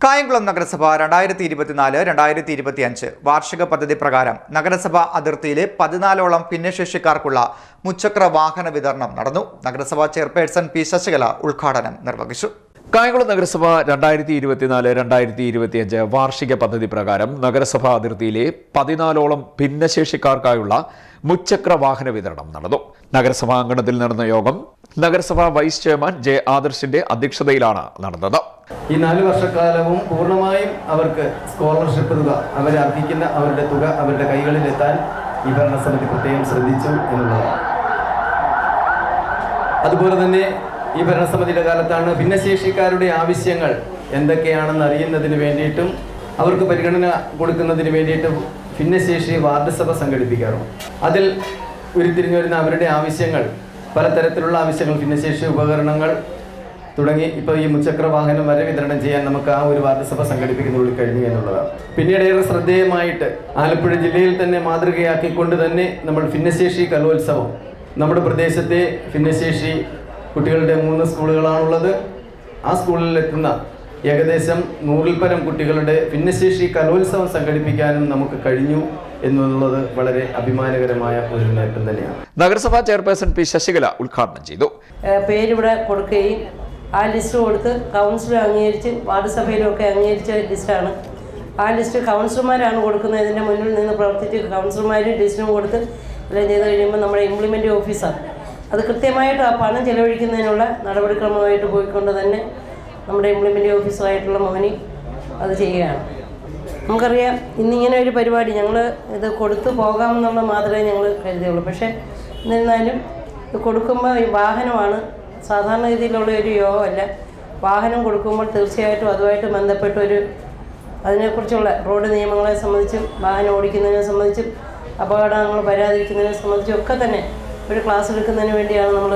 കായംകുളം നഗരസഭ രണ്ടായിരത്തി ഇരുപത്തിനാല് രണ്ടായിരത്തി ഇരുപത്തി അഞ്ച് വാർഷിക പദ്ധതി പ്രകാരം നഗരസഭ അതിർത്തിയിലെ പതിനാലോളം ഭിന്നശേഷിക്കാർക്കുള്ള മുച്ചക്ര വാഹന വിതരണം നടന്നു. നഗരസഭാ ചെയർപേഴ്സൺ പി ശശികല ഉദ്ഘാടനം നിർവഹിച്ചു. കായംകുളം നഗരസഭ രണ്ടായിരത്തി ഇരുപത്തിനാല് രണ്ടായിരത്തി ഇരുപത്തിയഞ്ച് വാർഷിക പദ്ധതി പ്രകാരം നഗരസഭാ അതിർത്തിയിലെ പതിനാലോളം ഭിന്നശേഷിക്കാർക്കായുള്ള മുച്ചക്ര വാഹന വിതരണം നടന്നു. നഗരസഭാ അങ്കണത്തിൽ നടന്ന യോഗം നഗരസഭാ വൈസ് ചെയർമാൻ ജെ ആദർശിന്റെ അധ്യക്ഷതയിലാണ് നടന്നത്. ഈ നാല് വർഷക്കാലവും പൂർണമായും അവർക്ക് സ്കോളർഷിപ്പ് തുക അവരെ അർഹിക്കുന്ന അവരുടെ തുക അവരുടെ കൈകളിൽ എത്താൻ ഈ ഭരണസമിതി പ്രത്യേകം ശ്രദ്ധിച്ചു എന്നുള്ളതാണ്. അതുപോലെ തന്നെ ഈ ഭരണസമിതിയുടെ കാലത്താണ് ഭിന്നശേഷിക്കാരുടെ ആവശ്യങ്ങൾ എന്തൊക്കെയാണെന്ന് അറിയുന്നതിന് വേണ്ടിയിട്ടും അവർക്ക് പരിഗണന കൊടുക്കുന്നതിന് വേണ്ടിയിട്ടും ഭിന്നശേഷി വാർഡ് സഭ സംഘടിപ്പിക്കാറുണ്ട്. അതിൽ ഉരുത്തിരിഞ്ഞു വരുന്ന അവരുടെ ആവശ്യങ്ങൾ പലതരത്തിലുള്ള ആവശ്യങ്ങൾ ഭിന്നശേഷി ഉപകരണങ്ങൾ തുടങ്ങി ഇപ്പോൾ ഈ മുച്ചക്ര വാഹനം വരെ വിതരണം ചെയ്യാൻ നമുക്ക് ആ ഒരു വാർഡ് സഭ സംഘടിപ്പിക്കുന്നതിൽ കഴിഞ്ഞു എന്നുള്ളതാണ്. പിന്നീട് ഏറെ ശ്രദ്ധേയമായിട്ട് ആലപ്പുഴ ജില്ലയിൽ തന്നെ മാതൃകയാക്കിക്കൊണ്ട് തന്നെ നമ്മൾ ഭിന്നശേഷി കലോത്സവം നമ്മുടെ പ്രദേശത്തെ ഭിന്നശേഷി കുട്ടികളുടെ മൂന്ന് സ്കൂളുകളാണുള്ളത്. ആ സ്കൂളിലെത്തുന്ന ഏകദേശം നൂറിൽ പരം കുട്ടികളുടെ ഭിന്നശേഷി കലോത്സവം സംഘടിപ്പിക്കാനും നമുക്ക് കഴിഞ്ഞു എന്നുള്ളത് വളരെ അഭിമാനകരമായ ഒരു നേട്ടം തന്നെയാണ്. നഗരസഭാ ചെയർപേഴ്സൺ പി ശശികല ഉദ്ഘാടനം ചെയ്തു. പേരിവിടെ കൊടുക്കുകയും ആ ലിസ്റ്റ് കൊടുത്ത് കൗൺസിലർ അംഗീകരിച്ച് വാർഡ് സഭയിലൊക്കെ അംഗീകരിച്ച ലിസ്റ്റാണ്. ആ ലിസ്റ്റ് കൗൺസിലർമാരാണ് കൊടുക്കുന്നത്. ഇതിന്റെ മുന്നിൽ നിന്ന് പ്രവർത്തിച്ച് കൗൺസിലർമാരും ലിസ്റ്റിനും കൊടുത്ത് എല്ലാം ചെയ്ത് കഴിയുമ്പോൾ നമ്മുടെ ഇംപ്ലിമെന്റ് ഓഫീസർ അത് കൃത്യമായിട്ട് ആ പണം ചെലവഴിക്കുന്നതിനുള്ള നടപടിക്രമമായിട്ട് പോയിക്കൊണ്ട് തന്നെ നമ്മുടെ ഇംപ്ലിമെന്റ് ഓഫീസറായിട്ടുള്ള മോഹനി അത് ചെയ്യുകയാണ്. നമുക്കറിയാം ഇന്നിങ്ങനെ ഒരു പരിപാടി ഞങ്ങൾ ഇത് കൊടുത്തു പോകാമെന്നുള്ള മാത്രമേ ഞങ്ങൾ കരുതിയുള്ളൂ. പക്ഷേ എന്നിരുന്നാലും ഇത് കൊടുക്കുമ്പോൾ ഈ വാഹനമാണ് സാധാരണ രീതിയിലുള്ള ഒരു യോഗമല്ല. വാഹനം കൊടുക്കുമ്പോൾ തീർച്ചയായിട്ടും അതുമായിട്ട് ബന്ധപ്പെട്ട ഒരു അതിനെക്കുറിച്ചുള്ള റോഡ് നിയമങ്ങളെ സംബന്ധിച്ചും വാഹനം ഓടിക്കുന്നതിനെ സംബന്ധിച്ചും അപകടങ്ങൾ വരാതിരിക്കുന്നതിനെ സംബന്ധിച്ചും ഒക്കെ തന്നെ ഒരു ക്ലാസ് എടുക്കുന്നതിന് വേണ്ടിയാണ് നമ്മൾ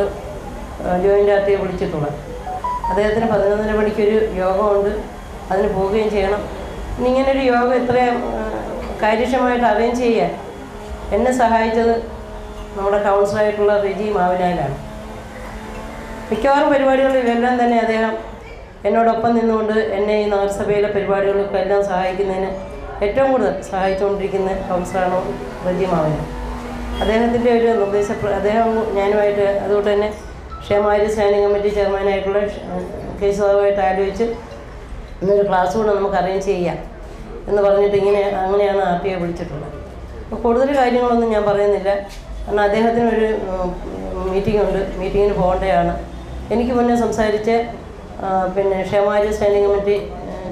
ജോയിന്റ് ആർട്ടിയെ വിളിച്ചിട്ടുള്ളത്. അദ്ദേഹത്തിന് പതിനൊന്നര മണിക്കൊരു യോഗമുണ്ട്. അതിന് പോവുകയും ചെയ്യണം. ഇങ്ങനൊരു യോഗം ഇത്രയും കാര്യക്ഷമമായിട്ട് അറേഞ്ച് ചെയ്യാൻ എന്നെ സഹായിച്ചത് നമ്മുടെ കൗൺസിലായിട്ടുള്ള റിജി മാവിനാലാണ് മിക്കവാറും പരിപാടികളിലെല്ലാം തന്നെ അദ്ദേഹം എന്നോടൊപ്പം നിന്നുകൊണ്ട് എന്നെ ഈ നഗരസഭയിലെ പരിപാടികളൊക്കെ എല്ലാം സഹായിക്കുന്നതിന് ഏറ്റവും കൂടുതൽ സഹായിച്ചുകൊണ്ടിരിക്കുന്ന കൗൺസിലറാണ് റജി മാവിന അദ്ദേഹത്തിന്റെ ഒരു നിർദ്ദേശ അദ്ദേഹം ഞാനുമായിട്ട് അതുകൊണ്ട് തന്നെ ക്ഷേമകാര്യ സ്റ്റാൻഡിംഗ് കമ്മിറ്റി ചെയർമാനായിട്ടുള്ള കേശവമായിട്ട് ആലോചിച്ച് ഇന്നൊരു ക്ലാസ് കൂടെ നമുക്ക് അറേഞ്ച് ചെയ്യാം എന്ന് പറഞ്ഞിട്ട് ഇങ്ങനെ അങ്ങനെയാണ് ആർ ടി ഐ വിളിച്ചിട്ടുള്ളത്. അപ്പോൾ കൂടുതൽ കാര്യങ്ങളൊന്നും ഞാൻ പറയുന്നില്ല. കാരണം അദ്ദേഹത്തിനൊരു മീറ്റിംഗ് ഉണ്ട്. മീറ്റിങ്ങിന് പോകേണ്ടതാണ്. എനിക്ക് മുന്നേ സംസാരിച്ച പിന്നെ ക്ഷേമകാര്യ സ്റ്റാൻഡിംഗ് കമ്മിറ്റി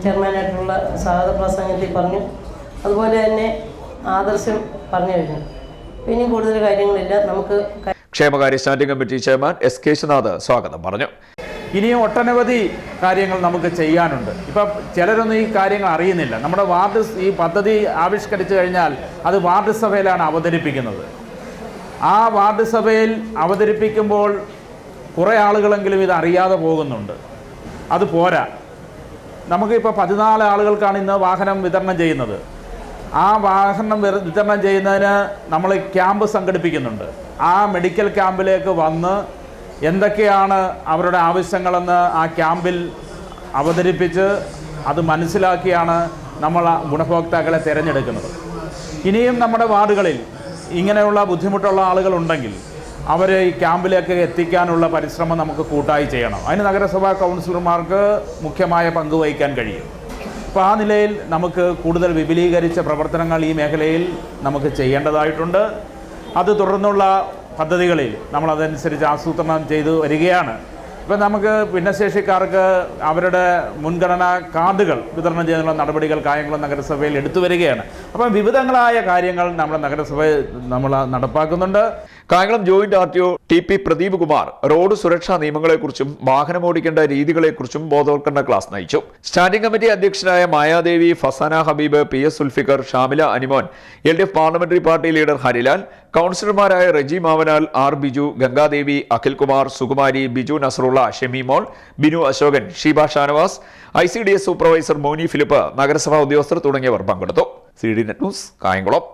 ചെയർമാനായിട്ടുള്ള സ്വാഗത പ്രസംഗത്തിൽ പറഞ്ഞു. അതുപോലെ തന്നെ ആദർശം പറഞ്ഞു കഴിഞ്ഞു. ഇനി കൂടുതൽ കാര്യങ്ങളില്ല. നമുക്ക് ക്ഷേമകാര്യ standing committee chairman S Keshunath സ്വാഗതം പറഞ്ഞു. ഇനിയും ഒട്ടനവധി കാര്യങ്ങൾ നമുക്ക് ചെയ്യാനുണ്ട്. ഇപ്പം ചിലരൊന്നും ഈ കാര്യങ്ങൾ അറിയുന്നില്ല. നമ്മുടെ വാർഡ് ഈ പദ്ധതി ആവിഷ്കരിച്ചു കഴിഞ്ഞാൽ അത് വാർഡ് സഭയിലാണ് അവതരിപ്പിക്കുന്നത്. ആ വാർഡ് സഭയിൽ അവതരിപ്പിക്കുമ്പോൾ കുറേ ആളുകളെങ്കിലും ഇത് അറിയാതെ പോകുന്നുണ്ട്. അത് പോരാ. നമുക്കിപ്പോൾ പതിനാല് ആളുകൾക്കാണ് ഇന്ന് വാഹനം വിതരണം ചെയ്യുന്നത്. ആ വാഹനം വിത- വിതരണം ചെയ്യുന്നതിന് നമ്മൾ ക്യാമ്പ് സംഘടിപ്പിക്കുന്നുണ്ട്. ആ മെഡിക്കൽ ക്യാമ്പിലേക്ക് വന്ന് എന്തൊക്കെയാണ് അവരുടെ ആവശ്യങ്ങളെന്ന് ആ ക്യാമ്പിൽ അവതരിപ്പിച്ച് അത് മനസ്സിലാക്കിയാണ് നമ്മൾ ഗുണഭോക്താക്കളെ തിരഞ്ഞെടുക്കുന്നത്. ഇനിയും നമ്മുടെ വാർഡുകളിൽ ഇങ്ങനെയുള്ള ബുദ്ധിമുട്ടുള്ള ആളുകളുണ്ടെങ്കിൽ അവരെ ഈ ക്യാമ്പിലേക്ക് എത്തിക്കാനുള്ള പരിശ്രമം നമുക്ക് കൂട്ടായി ചെയ്യണം. അതിന് നഗരസഭാ കൗൺസിലർമാർക്ക് മുഖ്യമായ പങ്ക് വഹിക്കാൻ കഴിയും. അപ്പോൾ ആ നിലയിൽ നമുക്ക് കൂടുതൽ വിപുലീകരിച്ച പ്രവർത്തനങ്ങൾ ഈ മേഖലയിൽ നമുക്ക് ചെയ്യേണ്ടതായിട്ടുണ്ട്. അത് തുടർന്നുള്ള പദ്ധതികളിൽ നമ്മളതനുസരിച്ച് ആസൂത്രണം ചെയ്തു വരികയാണ്. ഇപ്പം നമുക്ക് ഭിന്നശേഷിക്കാർക്ക് അവരുടെ മുൻഗണനാ കാർഡുകൾ വിതരണം ചെയ്യുന്ന നടപടികൾ കായംകുളം നഗരസഭയിൽ എടുത്തു വരികയാണ്. അപ്പം വിവിധങ്ങളായ കാര്യങ്ങൾ നമ്മുടെ നഗരസഭ നമ്മൾ നടപ്പാക്കുന്നുണ്ട്. Kayamkulam joint R T O T P Pradeep Kumar road സുരക്ഷാ നിയമങ്ങളെക്കുറിച്ചും വാഹനമോടിക്കേണ്ട രീതികളെക്കുറിച്ചും ബോധവൽക്കരണ ക്ലാസ് നയിച്ചു. സ്റ്റാൻഡിംഗ് കമ്മിറ്റി അധ്യക്ഷനായ Mayadevi Fasana Habeeb P S Sulfikar Shamila Animon L D F parliamentary party leader Harilal കൗൺസിലർമാരായ Reji Mavanal R Biju Gangadevi Akhilkumar Sukumari Biju Nasarulla Shemimol Binu Ashokan Sheeba Shanavas I C D S supervisor Moni Philip നഗരസഭാ ഉദ്യോഗസ്ഥർ തുടങ്ങിയവർ പങ്കെടുത്തു. C D net news Kayamkulam.